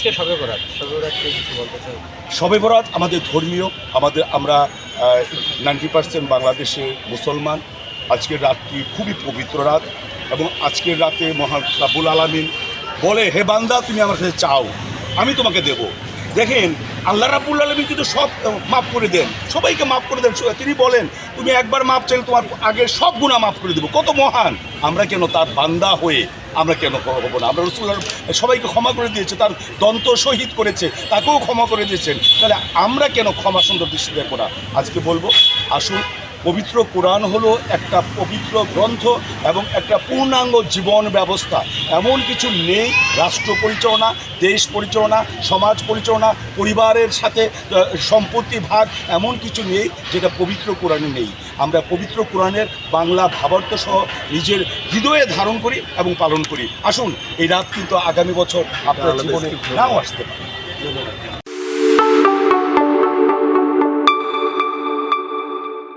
আজকে সবে বরাত। বরাত কিছু বলতে চাই? বরাত আমাদের ধর্মীয়, আমাদের, আমরা নাইনটি পার্সেন্ট বাংলাদেশে মুসলমান। আজকের রাতটি খুবই পবিত্র রাত এবং আজকের রাতে মহান রাবুল আলমিন বলে, হে বান্দা, তুমি আমার কাছে চাও, আমি তোমাকে দেব। দেখেন, আল্লাহ রাবুল আলমী কিন্তু সব মাফ করে দেন। সবাইকে মাফ করে দেন। তিনি বলেন, তুমি একবার মাফ চাইলে তোমার আগের সব গুণা মাফ করে দেবো। কত মহান। আমরা কেন তার বান্দা হয়ে, আমরা কেন হব না? আমরা রসুল্লাহ সবাইকে ক্ষমা করে দিয়েছে, তার দন্ত শহীদ করেছে, তাকেও ক্ষমা করে দিয়েছেন। তাহলে আমরা কেন ক্ষমা সুন্দর দৃষ্টি দেখব না? আজকে বলব, আসুন পবিত্র কোরআন হলো একটা পবিত্র গ্রন্থ এবং একটা পূর্ণাঙ্গ জীবন ব্যবস্থা। এমন কিছু নেই রাষ্ট্র পরিচালনা দেশ পরিচালনা সমাজ পরিচালনা পরিবারের সাথে সম্পত্তি ভাগ এমন কিছু নেই যেটা পবিত্র কোরআনে নেই। আমরা পবিত্র কোরআনের বাংলা ভাবার্থ সহ নিজের হৃদয়ে ধারণ করি এবং পালন করি। আসুন এই রাত কিন্তু আগামী বছর আপনার জীবনে নাও আসতে পারে।